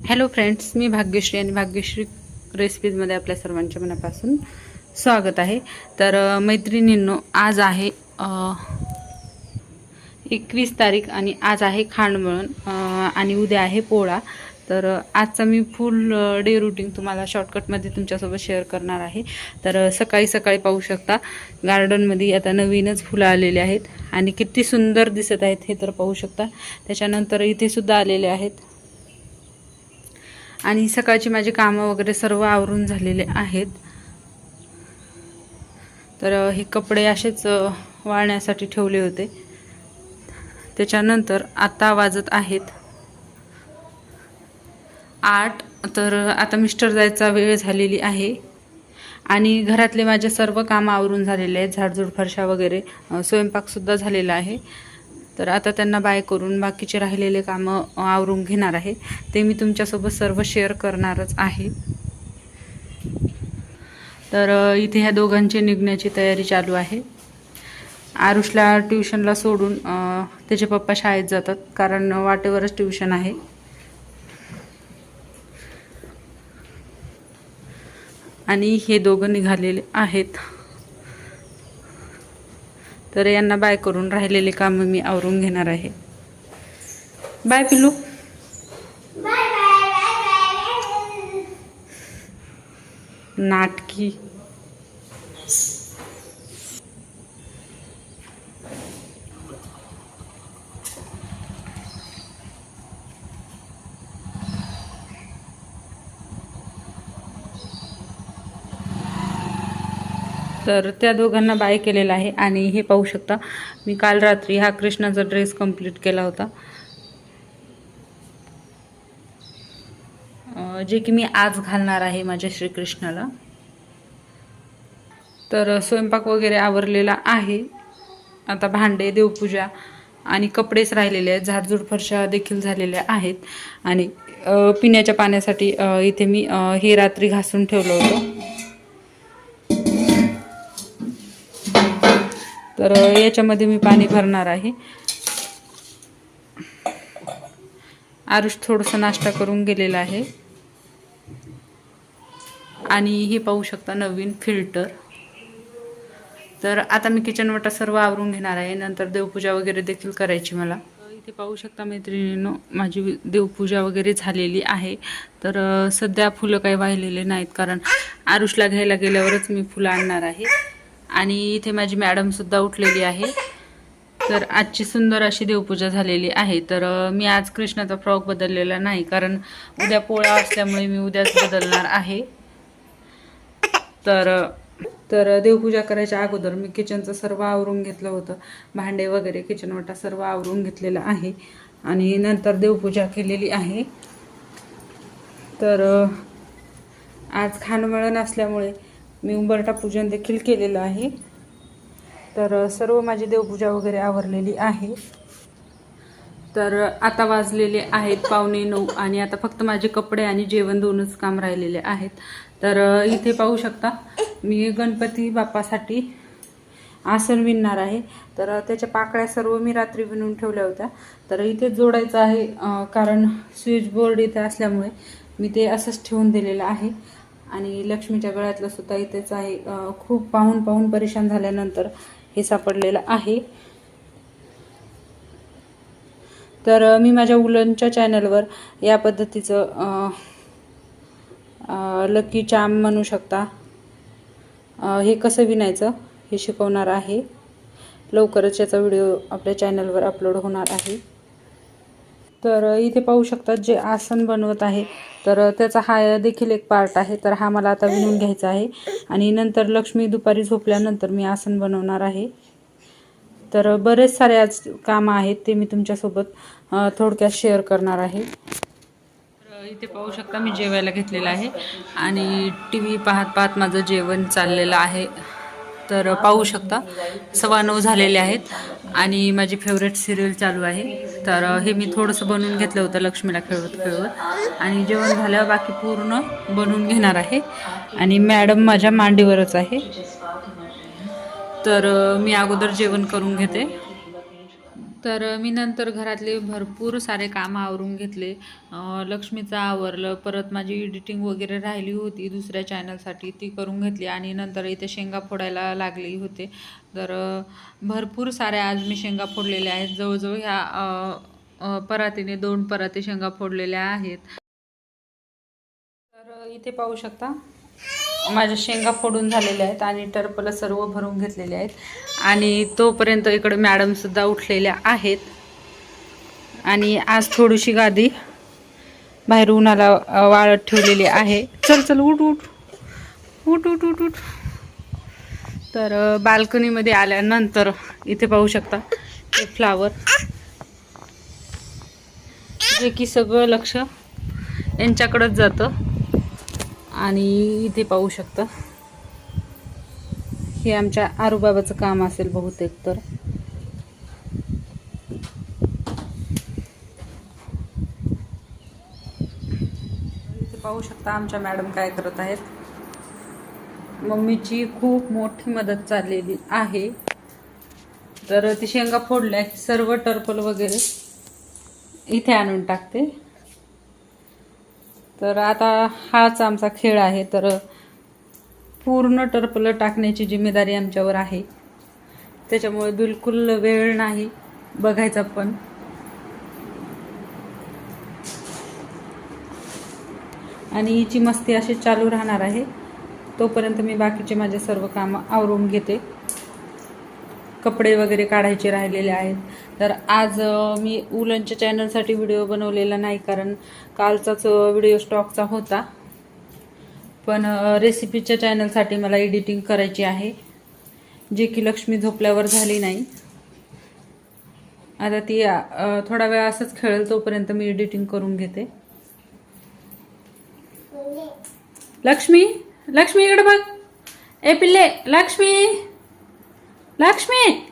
Hello friends मी भाग्यश्री आणि भाग्यश्री रेसिपीजमध्ये आपल्या सर्वांच्या मनापासून स्वागत आहे. तर मैत्रिणींनो आज आहे एकवीस तारीख आणि आज आहे खांडमळण आणि उद्या आहे पोळा. तर आजचा मी फुल डे रुटीन तुम्हाला शॉर्टकटमध्ये तुमच्यासोबत शेअर करणार आहे. तर सकाळी सकाळी पाहू शकता गार्डनमध्ये आता नवीनच फुलं आलेली आहेत आणि किती सुंदर दिसत आहेत हे तर पाहू शकता. त्याच्यानंतर इथे सुद्धा आलेले आहेत. आणि सकाळची माझी कामं वगैरे सर्व आवरून झालेले आहेत. तर हे कपडे असेच वाळण्यासाठी ठेवले होते. त्याच्यानंतर आता वाजत आहेत. आठ तर आता मिस्टर जायचा वेळ झालेली आहे. आणि घरातले माझे सर्व कामं आवरून झालेले आहेत. झाडझूड फरशा वगैरे स्वयंपाकसुद्धा झालेला आहे. तर आता त्यांना बाय करून बाकीचे राहिलेले कामं आवरून घेणार आहे. ते मी तुमच्यासोबत सर्व शेअर करणारच आहे. तर इथे ह्या दोघांची निघण्याची तयारी चालू आहे. आरुषला ट्युशनला सोडून त्याचे पप्पा शाळेत जातात कारण वाटेवरच ट्युशन आहे. आणि हे दोघं निघालेले आहेत. तर यांना बाय करून राहिलेले कामं मी आवरून घेणार आहे. बाय पिलू नाटकी. तर त्या दोघांना बाय केलेला आहे आणि हे पाहू शकता मी काल रात्री हा कृष्णाचा ड्रेस कंप्लीट केला होता. जे की मी आज घालणार आहे माझ्या श्रीकृष्णाला. तर स्वयंपाक वगैरे आवरलेला आहे. आता भांडे देवपूजा आणि कपडेच राहिलेले आहेत. झाडझूड फरशा देखील झालेल्या आहेत. आणि पिण्याच्या पाण्यासाठी इथे मी हे रात्री घासून ठेवलं होतं. तर याच्यामध्ये मी पाणी भरणार आहे. आरुष थोडंसं नाश्ता करून गेलेला आहे. आणि हे पाहू शकता नवीन फिल्टर. तर आता मी किचन वाटा सर्व आवरून घेणार आहे. नंतर देवपूजा वगैरे देखील करायची मला. इथे पाहू शकता मैत्रिणींनो माझी देवपूजा वगैरे झालेली आहे. तर सध्या फुलं काही वाहिलेले नाहीत कारण आरुषला घ्यायला गेल्यावरच मी फुलं आणणार आहे. आणि इथे माझी मॅडम सुद्धा उठलेली आहे. तर आजची सुंदर अशी देवपूजा झालेली आहे. तर मी आज कृष्णाचा फ्रॉक बदललेला नाही कारण उद्या पोळा असल्यामुळे मी उद्याच बदलणार आहे. तर तर देवपूजा करायच्या अगोदर मी किचनचं सर्व आवरून घेतलं होतं. भांडे वगैरे किचन वाटा सर्व आवरून घेतलेलं आहे. आणि नंतर देवपूजा केलेली आहे. तर आज खानवळण असल्यामुळे मी उंबरटा पूजन देखील केलेलं आहे. तर सर्व माझी देवपूजा वगैरे आवरलेली आहे. तर आता वाजलेले आहेत पावणे नऊ आणि आता फक्त माझे कपडे आणि जेवण दोनच काम राहिलेले आहेत. तर इथे पाहू शकता मी गणपती बाप्पासाठी आसन विणणार आहे. तर त्याच्या पाकळ्या सर्व मी रात्री विणून ठेवल्या होत्या. तर इथे जोडायचं आहे कारण स्विच बोर्ड इथे असल्यामुळे मी ते असंच ठेवून दिलेलं आहे. आणि लक्ष्मीच्या गळ्यातलं सुद्धा इथेच आहे. खूप पाहून पाहून परेशान झाल्यानंतर हे सापडलेलं आहे. तर मी माझ्या उलनच्या चॅनलवर या पद्धतीचं लकी चाम म्हणू शकता. हे कसं विणायचं हे शिकवणार आहे. लवकरच याचा व्हिडिओ आपल्या चॅनलवर अपलोड होणार आहे. तर इथे पाहू शकता जे आसन बनवत आहे. तर त्याचा हा देखील एक पार्ट आहे. तर हा मला आता विणून घ्यायचा आहे. आणि नंतर लक्ष्मी दुपारी झोपल्यानंतर मी आसन बनवणार आहे. तर बरेच सारे आज कामं आहेत ते मी तुमच्यासोबत थोडक्यात शेअर करणार आहे. इथे पाहू शकता मी जेवायला घेतलेलं आहे. आणि टी व्ही पाहत पाहत माझं जेवण चाललेलं आहे. तर पाहू शकता सव्वा नऊ झालेले आहेत. आणि माझी फेवरेट सिरियल चालू आहे. तर हे मी थोडंसं बनवून घेतलं होतं लक्ष्मीला खेळवत खेळवत. आणि जेवण झाल्यावर बाकी पूर्ण बनवून घेणार आहे. आणि मॅडम माझ्या मांडीवरच आहे. तर मी अगोदर जेवण करून घेते. तर मी नंतर घरातले भरपूर सारे कामं आवरून घेतले. लक्ष्मीचं आवरलं परत माझी एडिटिंग वगैरे राहिली होती दुसऱ्या चॅनलसाठी ती करून घेतली आणि नंतर इथे शेंगा फोडायला लागली होते. तर भरपूर साऱ्या आज मी शेंगा फोडलेल्या आहेत. जवळजवळ ह्या परातीने दोन पराती शेंगा फोडलेल्या आहेत. तर इथे पाहू शकता. माझ्या शेंगा फोडून झालेल्या आहेत आणि टर्पलं सर्व भरून घेतलेले आहेत. आणि तोपर्यंत इकडे मॅडमसुद्धा उठलेल्या आहेत. आणि आज थोडीशी गादी बाहेर उन्हाला वाळत ठेवलेली आहे. चल चल उठ उठ. उठ उठ उठ उठ. तर बाल्कनीमध्ये आल्यानंतर इथे पाहू शकता हे फ्लावर. जे की सगळं लक्ष यांच्याकडंच जातं. आणि इथे पाहू शकता. हे आमच्या आरूबाबाचं काम असेल बहुतेक तर. इथे पाहू शकता आमच्या मॅडम काय करत आहेत. मम्मीची खूप मोठी मदत चाललेली आहे. तर ती शेंगा फोडल्या सर्व टर्पल वगैरे इथे आणून टाकते. तर आता हाच आमचा खेळ आहे. तर पूर्ण टर्पलं टाकण्याची जिम्मेदारी आमच्यावर आहे. त्याच्यामुळे बिलकुल वेळ नाही बघायचा पण. आणि हिची मस्ती अशी चालू राहणार आहे. तोपर्यंत मी बाकीचे माझे सर्व कामं आवरून घेते. कपडे वगैरे काढायचे राहिलेले आहेत. तर आज मी उलनच्या चॅनलसाठी व्हिडिओ बनवलेला नाही कारण कालचाच व्हिडिओ स्टॉकचा होता. पण रेसिपीच्या चॅनलसाठी मला एडिटिंग करायची आहे. जे की लक्ष्मी झोपल्यावर झाली नाही. आता ती थोडा वेळ असंच खेळेल तोपर्यंत मी एडिटिंग करून घेते. लक्ष्मी लक्ष्मी इकडे बघ. ए पिल्ले लक्ष्मी! लक्ष्मी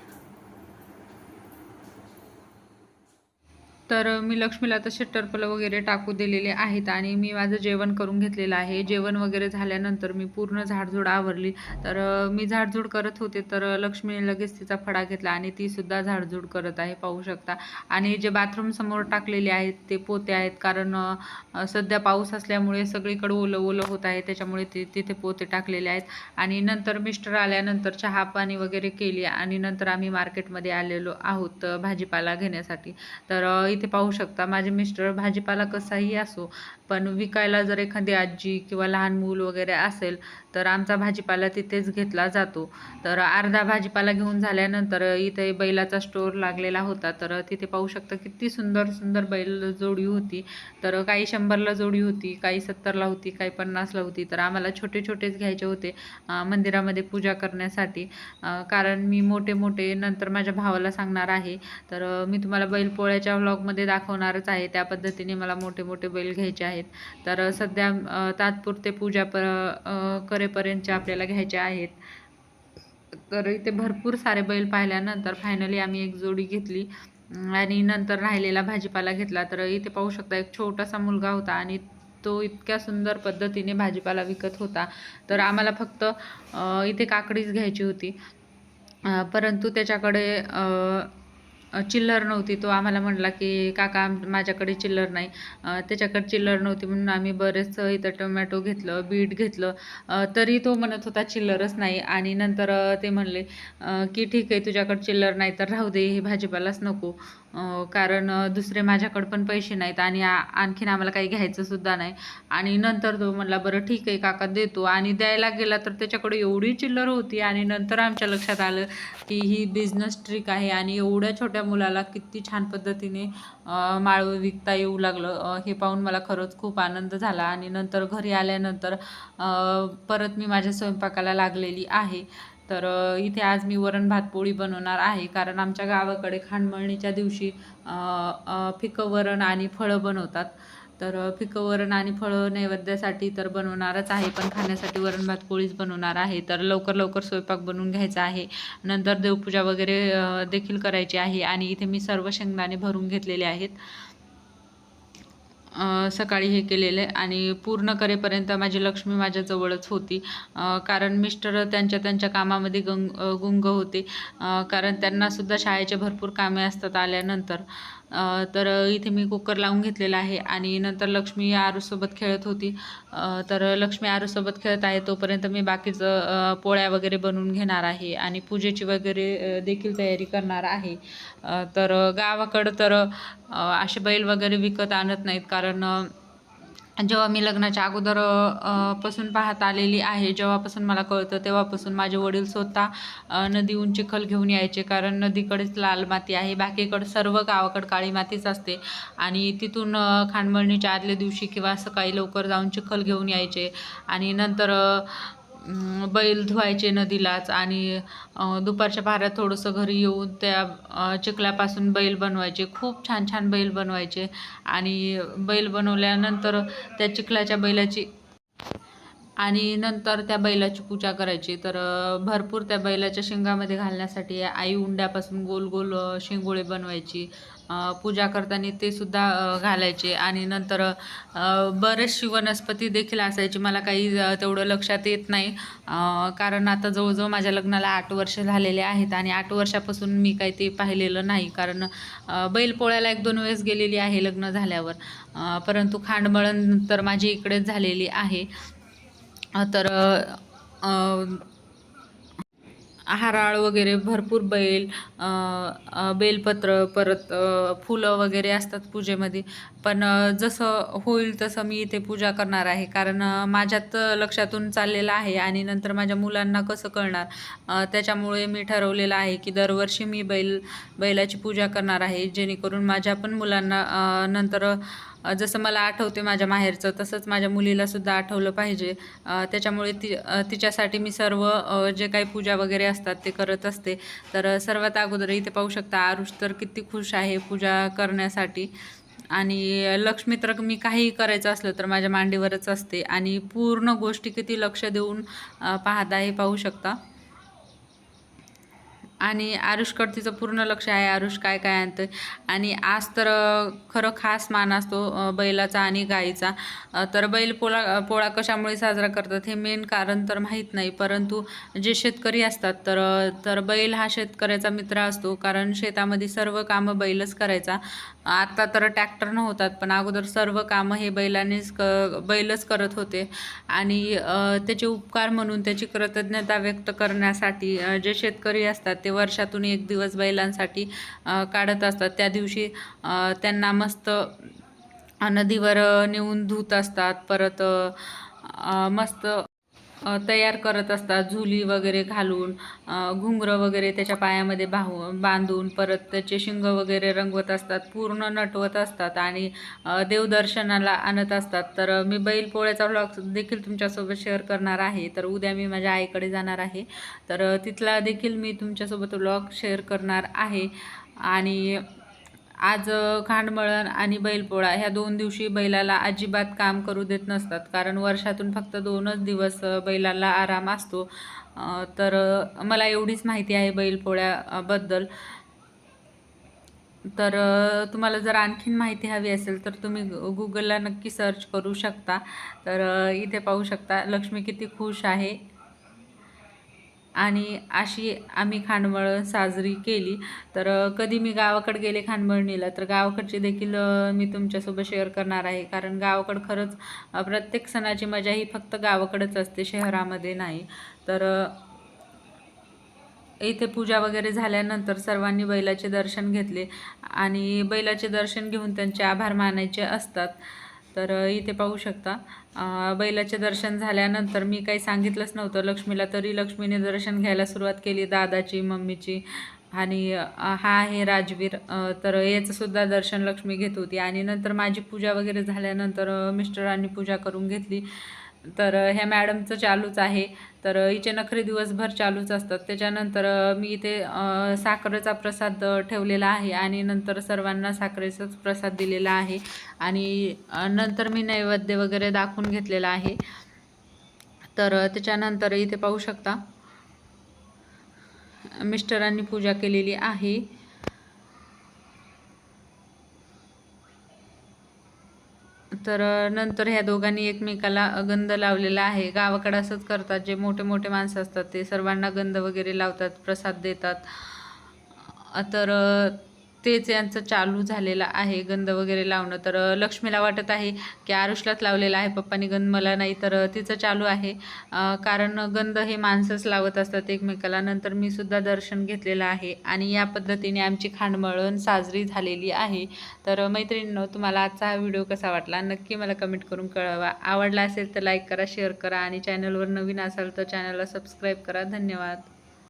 तर मी लक्ष्मीला तसे टर्पलं वगैरे टाकू दिलेले आहेत आणि मी माझं जेवण करून घेतलेलं आहे. जेवण वगैरे झाल्यानंतर मी पूर्ण झाडझूड आवरली. तर मी झाडझूड करत होते तर लक्ष्मीने लगेच तिचा फडा घेतला आणि तीसुद्धा झाडझूड करत आहे पाहू शकता. आणि जे बाथरूमसमोर टाकलेले आहेत ते पोते आहेत. कारण सध्या पाऊस असल्यामुळे सगळीकडे ओलं ओलं होत आहे. त्याच्यामुळे ते तिथे पोते टाकलेले आहेत. आणि नंतर मिस्टर आल्यानंतर चहा पाणी वगैरे केली आणि नंतर आम्ही मार्केटमध्ये आलेलो आहोत भाजीपाला घेण्यासाठी. तर इथे पाहू शकता माझे मिस्टर भाजीपाला कसाही असो पण विकायला जर एखादी आजी किंवा लहान मूल वगैरे असेल तर आमचा भाजीपाला तिथेच घेतला जातो. तर अर्धा भाजीपाला घेऊन झाल्यानंतर इथे बैलाचा स्टोर लागलेला होता तर तिथे पाहू शकता किती सुंदर सुंदर बैल जोडी होती. तर काही शंभरला जोडी होती काही सत्तरला होती काही पन्नासला होती तर आम्हाला छोटे छोटेच घ्यायचे होते मंदिरामध्ये पूजा करण्यासाठी. कारण मी मोठे मोठे नंतर माझ्या भावाला सांगणार आहे. तर मी तुम्हाला बैलपोळ्याच्या व्लॉग ब्लॉगमध्ये दाखवणारच आहे. त्या पद्धतीने मला मोठे मोठे बैल घ्यायचे आहेत. तर सध्या तात्पुरते पूजा पर करेपर्यंतचे आपल्याला घ्यायचे आहेत. तर इथे भरपूर सारे बैल पाहिल्यानंतर फायनली आम्ही एक जोडी घेतली. आणि नंतर राहिलेला भाजीपाला घेतला. तर इथे पाहू शकता एक छोटासा मुलगा होता आणि तो इतक्या सुंदर पद्धतीने भाजीपाला विकत होता. तर आम्हाला फक्त इथे काकडीच घ्यायची होती. परंतु त्याच्याकडे चिल्लर नव्हती. तो आम्हाला म्हणला की काका माझ्याकडे चिल्लर नाही. त्याच्याकडे चिल्लर नव्हती म्हणून आम्ही बरेच इथं टोमॅटो घेतलं बीट घेतलं. तरी तो म्हणत होता चिल्लरच नाही. आणि नंतर ते म्हणले की ठीक आहे तुझ्याकडे चिल्लर नाही तर राहू दे हे भाजीपालाच नको. कारण दुसरे माझ्याकडं पण पैसे नाहीत आणि आणखीन आम्हाला काही घ्यायचंसुद्धा नाही. आणि नंतर तो म्हणला बरं ठीक आहे काका देतो. आणि द्यायला गेला तर त्याच्याकडे एवढी चिल्लर होती आणि नंतर आमच्या लक्षात आलं की ही बिझनेस ट्रिक आहे आणि एवढ्या छोट्या मुलाला किती छान पद्धतीने माळ विकता येऊ लागलं. हे पाहून मला खरंच खूप आनंद झाला आणि नंतर घरी आल्यानंतर परत मी माझ्या स्वयंपाकाला लागलेली आहे. तर इथे आज मी वरण भात पोळी बनवणार आहे. कारण आमच्या गावाकडे खांडमळणीच्या दिवशी फिकं वरण आणि फळं बनवतात. तर फिकं वरण आणि फळं नैवेद्यासाठी तर बनवणारच आहे. पण खाण्यासाठी वरण भात पोळीच बनवणार आहे. तर लवकर लवकर स्वयंपाक बनवून घ्यायचा आहे. नंतर देवपूजा वगैरे देखील करायची आहे. आणि इथे मी सर्व शेंगदाणे भरून घेतलेले आहेत. सकाळी हे केलेलं आहे आणि पूर्ण करेपर्यंत माझी लक्ष्मी माझ्याजवळच होती. कारण मिस्टर त्यांच्या त्यांच्या कामामध्ये गंग गुंग होते. कारण त्यांनासुद्धा शाळेचे भरपूर कामे असतात आल्यानंतर. तर इथे मी कुकर लावून घेतलेला आहे आणि नंतर लक्ष्मी आरूसोबत खेळत होती. तर लक्ष्मी आरूसोबत खेळत आहे तोपर्यंत मी बाकीचं पोळ्या वगैरे बनवून घेणार आहे आणि पूजेची वगैरे देखील तयारी करणार आहे. तर गावाकडं तर असे बैल वगैरे विकत आणत नाहीत कारण जेव्हा मी लग्नाच्या अगोदरपासून पाहत आलेली आहे जेव्हापासून मला कळतं तेव्हापासून माझे वडील स्वतः नदीहून चिखल घेऊन यायचे. कारण नदीकडेच लाल माती आहे बाकीकडं सर्व गावाकडं काळी मातीच असते. आणि तिथून खांडमळणीच्या आदल्या दिवशी किंवा सकाळी लवकर जाऊन चिखल घेऊन यायचे. आणि नंतर बैल धुवायचे नदीलाच आणि दुपारच्या पाऱ्यात थोडंसं घरी येऊन त्या चिखल्यापासून चिखलापासून बैल बनवायचे. खूप छान छान बैल बनवायचे. आणि बैल बनवल्यानंतर त्या चिखलाच्या बैलाची आणि नंतर त्या बैलाची पूजा करायची. तर भरपूर त्या बैलाच्या शेंगामध्ये घालण्यासाठी आई उंड्यापासून गोल गोल शेंगोळे बनवायची. पूजा करताना ते सुद्धा घालायचे. आणि नंतर बरेचशी वनस्पती देखील असायची. मला काही तेवढं लक्षात येत नाही. कारण आता जवळजवळ माझ्या लग्नाला आठ वर्ष झालेले आहेत आणि आठ वर्षापासून मी काही ते पाहिलेलं नाही. कारण बैलपोळ्याला एक दोन वेळेस गेलेली आहे लग्न झाल्यावर. परंतु खांडमळण तर माझी इकडेच झालेली आहे. तर हाराळ वगैरे भरपूर बैल बेलपत्र परत फुलं वगैरे असतात पूजेमध्ये. पण जसं होईल तसं मी इथे पूजा करणार आहे. कारण माझ्यात लक्षातून चाललेलं आहे आणि नंतर माझ्या मुलांना कसं कळणार? त्याच्यामुळे मी ठरवलेलं आहे की दरवर्षी मी बैल बैलाची पूजा करणार आहे. जेणेकरून माझ्या पण मुलांना नंतर जसं मला आठवते माझ्या माहेरचं तसंच माझ्या मुलीलासुद्धा आठवलं पाहिजे. त्याच्यामुळे ती तिच्यासाठी मी सर्व जे काही पूजा वगैरे असतात ते करत असते. तर सर्वात अगोदर इथे पाहू शकता आरुष तर किती खुश आहे पूजा करण्यासाठी. आणि लक्ष्मी तर मी काहीही करायचं असलं तर माझ्या मांडीवरच असते. आणि पूर्ण गोष्टी किती लक्ष देऊन पाहता हे पाहू शकता. आणि आरुषकडं तिचं पूर्ण लक्ष आहे. आरुष काय काय आणतं आणि आज तर खरं खास मान असतो बैलाचा आणि गाईचा. तर बैल पोळा पोळा कशामुळे साजरा करतात हे मेन कारण तर माहीत नाही. परंतु जे शेतकरी असतात तर तर बैल हा शेतकऱ्याचा मित्र असतो. कारण शेतामध्ये सर्व कामं बैलच करायचा. आता तर ट्रॅक्टर नव्हतात पण अगोदर सर्व कामं हे बैलानेच क बैलच करत होते. आणि त्याचे उपकार म्हणून त्याची कृतज्ञता व्यक्त करण्यासाठी जे शेतकरी असतात ते वर्षातून एक दिवस बैलांसाठी काढत असतात. त्या दिवशी त्यांना मस्त नदीवर नेऊन धुत असतात. परत मस्त तयार करत असतात. झुली वगैरे घालून घुंगरं वगैरे त्याच्या पायामध्ये बाहू बांधून परत त्याचे शिंग वगैरे रंगवत असतात. पूर्ण नटवत असतात आणि देवदर्शनाला आणत असतात. तर मी बैलपोळ्याचा व्लॉग देखील तुमच्यासोबत शेअर करणार आहे. तर उद्या मी माझ्या आईकडे जाणार आहे. तर तिथला देखील मी तुमच्यासोबत व्लॉग शेअर करणार आहे. आणि आज खांडमळण आणि बैलपोळा ह्या दोन दिवशी बैलाला अजिबात काम करू देत नसतात. कारण वर्षातून फक्त दोनच दिवस बैलाला आराम असतो. तर मला एवढीच माहिती आहे बैलपोळ्याबद्दल तर तुम्हाला जर आणखीन माहिती हवी असेल तर तुम्ही गु- गुगलला नक्की सर्च करू शकता. तर इथे पाहू शकता लक्ष्मी किती खुश आहे. आणि अशी आम्ही खांडमळण साजरी केली. तर कधी मी गावाकडे गेले खांडमळणीला तर गावाकडची देखील मी तुमच्यासोबत शेअर करणार आहे. कारण गावाकडं खरंच प्रत्येक सणाची मजा ही फक्त गावाकडंच असते शहरामध्ये नाही. तर इथे पूजा वगैरे झाल्यानंतर सर्वांनी बैलाचे दर्शन घेतले. आणि बैलाचे दर्शन घेऊन त्यांचे आभार मानायचे असतात. तर इथे पाहू शकता. बैलाचे दर्शन झाल्यानंतर मी काही सांगितलंच नव्हतं. लक्ष्मीला तरी लक्ष्मीने दर्शन घ्यायला सुरुवात केली. दादाची मम्मीची आणि हा आहे राजवीर. तर याचंसुद्धा दर्शन लक्ष्मी घेत होती. आणि नंतर माझी पूजा वगैरे झाल्यानंतर मिस्टरांनी पूजा करून घेतली. तर ह्या मॅडमचं चालूच आहे. तर अ, हिचे नखरे दिवसभर चालूच असतात. त्याच्यानंतर मी इथे साखरेचा प्रसाद ठेवलेला आहे आणि नंतर सर्वांना साखरेचाच प्रसाद दिलेला आहे आणि नंतर मी नैवेद्य वगैरे दाखवून घेतलेला आहे. तर त्याच्यानंतर इथे पाहू शकता मिस्टरांनी पूजा केलेली आहे. तर नंतर ह्या दोघांनी एकमेकाला गंध लावलेला आहे. गावाकडं असंच करतात. जे मोठे मोठे माणसं असतात ते सर्वांना गंध वगैरे लावतात प्रसाद देतात. तर तेच यांचं चालू झालेलं आहे. गंध वगैरे लावणं तर लक्ष्मीला वाटत आहे की आरुषलाच लावलेला आहे. पप्पानी गंध मला नाही तर तिचं चालू आहे. कारण गंध हे माणसंच लावत असतात एकमेकाला. नंतर मी सुद्धा दर्शन घेतलेलं आहे आणि या पद्धतीने आमची खांडमळण साजरी झालेली आहे. तर मैत्रिणींनो तुम्हाला आजचा हा व्हिडिओ कसा वाटला? नक्की मला कमेंट करून कळवा. आवडला असेल तर लाईक करा शेअर करा आणि चॅनलवर नवीन असाल तर चॅनलला सबस्क्राईब करा. धन्यवाद.